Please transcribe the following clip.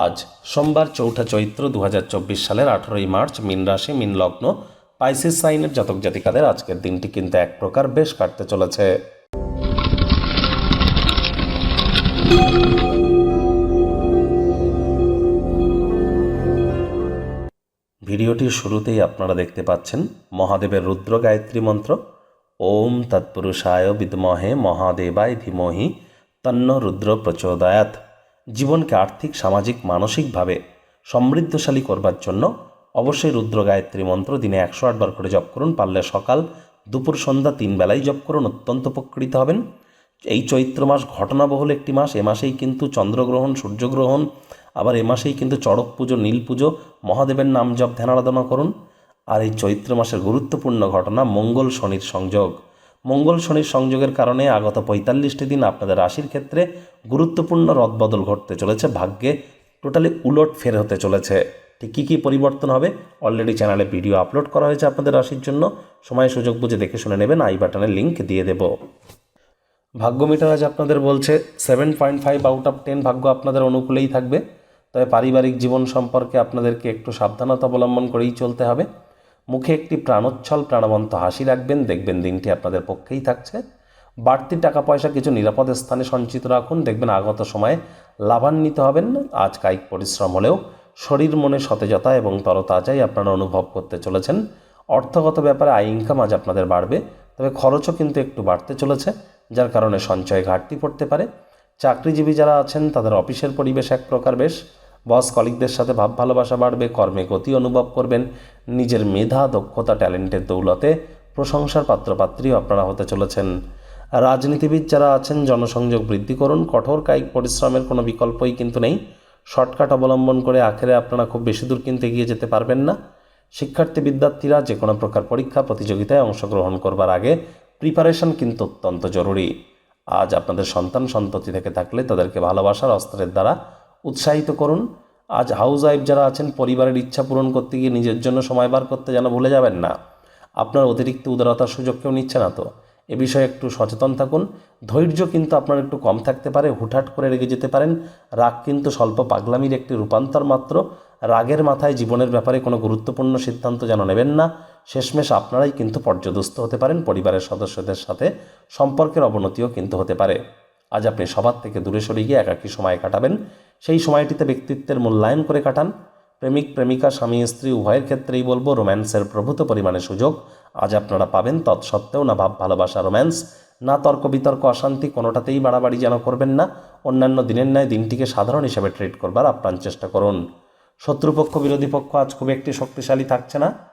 আজ সোমবার চৌঠা চৈত্র দু হাজার চব্বিশ সালের আঠেরোই মার্চ, মিন রাশি, মিন লগ্ন, পাইসিস সাইনের জাতক জাতিকাদের আজকের দিনটি কিন্তু এক প্রকার বেশ কাটতে চলেছে। ভিডিওটির শুরুতেই আপনারা দেখতে পাচ্ছেন মহাদেবের রুদ্র গায়ত্রী মন্ত্র। ওম তৎপুরুষায় বিদমহে মহাদেবায় ধীমহি তন্ন রুদ্র প্রচোদয়াত জীবনকে আর্থিক, সামাজিক, মানসিকভাবে সমৃদ্ধশালী করবার জন্য অবশ্যই রুদ্র গায়ত্রী মন্ত্র দিনে একশো আটবার করে জপ করুন। পারলে সকাল দুপুর সন্ধ্যা তিন বেলায় জপ করুন। অত্যন্ত উপকৃত হবেন। এই চৈত্র মাস ঘটনাবহুল একটি মাস। এ মাসেই কিন্তু চন্দ্রগ্রহণ, সূর্যগ্রহণ, আবার এ মাসেই কিন্তু চড়ক পুজো, নীল পুজো, মহাদেবের নাম জপ, ধ্যান আরাধনা করুন। আর এই চৈত্র মাসের গুরুত্বপূর্ণ ঘটনা মঙ্গল শনির সংযোগ। মঙ্গল শনির সংযোগের কারণে আগত পঁয়তাল্লিশটি দিন আপনাদের রাশির ক্ষেত্রে গুরুত্বপূর্ণ রদবদল ঘটতে চলেছে, ভাগ্যে টোটালি উলট ফের হতে চলেছে। ঠিক কী কী পরিবর্তন হবে? অলরেডি চ্যানেলে ভিডিও আপলোড করা হয়েছে আপনাদের রাশির জন্য। সময় সুযোগ বুঝে দেখে শুনে নেবেন, আই বাটনের লিঙ্ক দিয়ে দেবো। ভাগ্য মিটার আজ আপনাদের বলছে, seven point five out of ten ভাগ্য আপনাদের অনুকূলেই থাকবে। তবে পারিবারিক জীবন সম্পর্কে আপনাদেরকে একটু সাবধানতা অবলম্বন করেই চলতে হবে। মুখে একটি প্রাণোচ্ছল প্রাণবন্ত হাসি রাখবেন, দেখবেন দিনটি আপনাদের পক্ষেই থাকছে। বাড়তি টাকা পয়সা কিছু নিরাপদ স্থানে সঞ্চিত রাখুন, দেখবেন আগত সময়ে লাভান্বিত হবেন আজ কায়িক পরিশ্রম হলেও শরীর, মনে সতেজতা এবং তরতাজাই আপনারা অনুভব করতে চলেছেন। অর্থগত ব্যাপারে আয় ইনকাম আজ আপনাদের বাড়বে, তবে খরচও কিন্তু একটু বাড়তে চলেছে, যার কারণে সঞ্চয় ঘাটতি পড়তে পারে। চাকরিজীবী যারা আছেন, তাদের অফিসের পরিবেশ এক প্রকার বেশ। বস কলিকদের সাথে ভাব ভালোবাসা বাড়বে, কর্মে গতি অনুভব করবেন, নিজের মেধা, দক্ষতা, ট্যালেন্টের দৌলতে প্রশংসার পাত্রপাত্রীও আপনারা হতে চলেছেন। রাজনীতিবিদ যারা আছেন, জনসংযোগ বৃদ্ধি করুন, কঠোর কায়িক পরিশ্রমের কোনো বিকল্পই কিন্তু নেই। শর্টকাট অবলম্বন করে আখেরে আপনারা খুব বেশি দূর কিন্তু এগিয়ে যেতে পারবেন না। শিক্ষার্থী বিদ্যার্থীরা যে কোনো প্রকার পরীক্ষা, প্রতিযোগিতায় অংশগ্রহণ করবার আগে প্রিপারেশন কিন্তু অত্যন্ত জরুরি। আজ আপনাদের সন্তান সন্ততি থেকে থাকলে তাদেরকে ভালোবাসার অস্ত্রের দ্বারা উৎসাহিত করুন। আজ হাউস ওয়াইফ যারা আছেন, পরিবারের ইচ্ছা পূরণ করতে গিয়ে নিজের জন্য সময় বার করতে যেন ভুলে যাবেন না। আপনার অতিরিক্ত উদারতার সুযোগ কেউ নিচ্ছে না তো। এ বিষয়ে একটু সচেতন থাকুন। ধৈর্য কিন্তু আপনার একটু কম থাকতে পারে, হুটহাট করে রেগে যেতে পারেন। রাগ কিন্তু স্বল্প পাগলামির একটি রূপান্তর মাত্র। রাগের মাথায় জীবনের ব্যাপারে কোনো গুরুত্বপূর্ণ সিদ্ধান্ত যেন নেবেন না। শেষমেশ আপনারাই কিন্তু পর্যদস্ত হতে পারেন, পরিবারের সদস্যদের সাথে সম্পর্কের অবনতিও কিন্তু হতে পারে। আজ আপনি সবার থেকে দূরে সরে গিয়ে একাকী সময় কাটাবেন। সেই সময়টিতে ব্যক্তিত্বের মূল্যায়ন করে কাটান। প্রেমিক, প্রেমিকা, স্বামী, স্ত্রী, উভয়ের ক্ষেত্রেই বলব, রোম্যান্সের প্রভূত পরিমাণে সুযোগ। আজ আপনারা পাবেন, তৎসত্ত্বেও না ভাব ভালোবাসা, রোম্যান্স। না তর্ক বিতর্ক, অশান্তি কোনোটাতেই বাড়াবাড়ি যেন করবেন না। অন্যান্য দিনের ন্যায় দিনটিকে সাধারণ হিসেবে ট্রিট করবার আপ্রাণ চেষ্টা করুন। শত্রুপক্ষ, বিরোধী পক্ষ আজ খুব একটি শক্তিশালী থাকছে না।